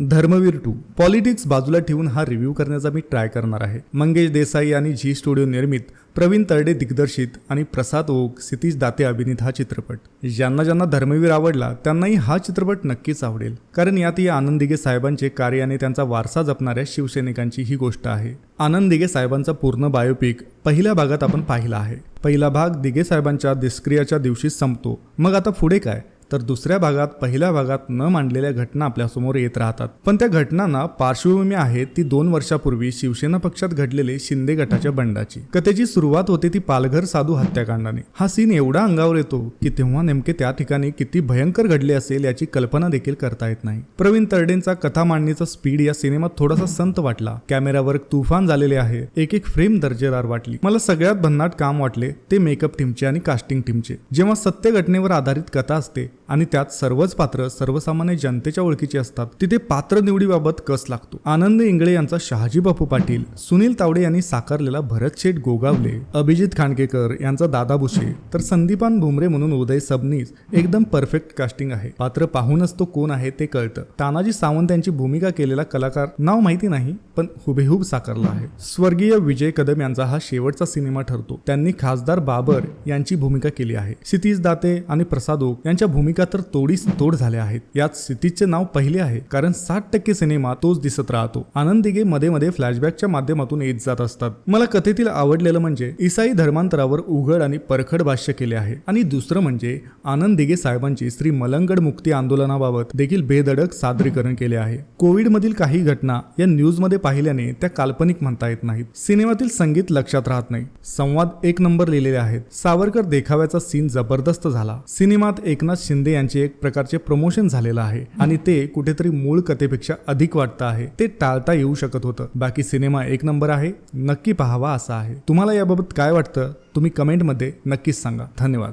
Dharmaveer to. Politics बाजूला ठेवून हा रिव्ह्यू करण्याचा मी ट्राय करणार आहे. मंगेश देसाई आणि झी स्टुडिओ निर्मित प्रवीण तरडे दिग्दर्शित आणि प्रसाद ओक सितीश दाते अभिनीत हा चित्रपट. ज्यांना ज्यांना धर्मवीर आवडला त्यांनाही हा चित्रपट नक्कीच आवडेल. कारण यात या आनंद दिघे साहेबांचे कार्य आणि त्यांचा वारसा जपणाऱ्या शिवसैनिकांची ही गोष्ट आहे. आनंद दिघे साहेबांचा पूर्ण बायोपिक पहिल्या भागात आपण पाहिला आहे. पहिला भाग दिघे साहेबांच्या निष्क्रियाच्या दिवशी संपतो. मग आता पुढे काय? तर दुसऱ्या भागात पहिल्या भागात न मांडलेल्या घटना आपल्यासमोर येत राहतात. पण त्या घटनांना पार्श्वभूमी आहे ती दोन वर्षापूर्वी शिवसेना पक्षात घडलेले शिंदे गटाच्या बंडाची. कथेची सुरुवात होते ती पालघर साधू हत्याकांडाने. हा सीन एवढा अंगावर येतो की तेव्हा नेमके त्या ठिकाणी किती भयंकर घडले असेल याची कल्पना देखील करता येत नाही. प्रवीण तरडेंचा कथा मांडणीचा स्पीड या सिनेमात थोडासा संत वाटला. कॅमेरावर तुफान झालेले आहे. एक एक फ्रेम दर्जेदार वाटली. मला सगळ्यात भन्नाट काम वाटले ते मेकअप टीमचे आणि कास्टिंग टीमचे. जेव्हा सत्य घटनेवर आधारित कथा असते आणि त्यात सर्वच पात्र सर्वसामान्य जनतेच्या ओळखीची असतात. तिथे पात्र निवडीबाबत कस लागतो? आनंद इंगळे यांचा शहाजी बापू पाटील सुनील तावडे यांनी साकारलेला भरत शेठ गोगावले अभिजित खांडकेकर यांचा दादा भुसे तर संदीपान भुमरे म्हणून उदय सबनीस एकदम परफेक्ट कास्टिंग आहे. पात्र पाहूनच तो कोण आहे ते कळतं. तानाजी सावंत यांची भूमिका केलेला कलाकार नाव माहिती नाही पण हुबेहूब साकारला आहे. स्वर्गीय विजय कदम यांचा हा शेवटचा सिनेमा ठरतो. त्यांनी खासदार बाबर यांची भूमिका केली आहे. क्षितिज दाते आणि प्रसाद ओक यांच्या भूमिका तर तोडीस तोड झाल्या आहेत. यात क्षितिजचे नाव पहिले आहे कारण साठ टक्के सिनेमा तोच दिसत राहतो. आनंद दिघे मध्ये मध्ये फ्लॅशबॅकच्या माध्यमातून येत जात असतात. मला कथेतील आवडलेलं म्हणजे इसाई धर्मांतरावर उघड आणि परखड भाष्य केले आहे. आणि दुसरं म्हणजे आनंद दिघे साहेबांची श्री मलंगड मुक्ती आंदोलनाबाबत देखील बेधडक सादरीकरण केले आहे. कोविडमधील काही घटना या न्यूजमध्ये पाहिल्याने त्या काल्पनिक म्हणता येत नाहीत. सिनेमातील संगीत लक्षात राहत नाही. संवाद एक नंबर लिहिलेले आहेत. सावरकर देखाव्याचा सीन जबरदस्त झाला. सिनेमात एकनाथ शिंदे शिंदे यांचे एक प्रकारचे प्रमोशन झालेलं आहे. आणि ते कुठेतरी मूळ कथेपेक्षा अधिक वाटतं आहे. ते टाळता येऊ शकत होतं. बाकी सिनेमा एक नंबर आहे. नक्की पाहावा असा आहे. तुम्हाला याबाबत काय वाटतं? तुम्ही कमेंटमध्ये नक्कीच सांगा. धन्यवाद.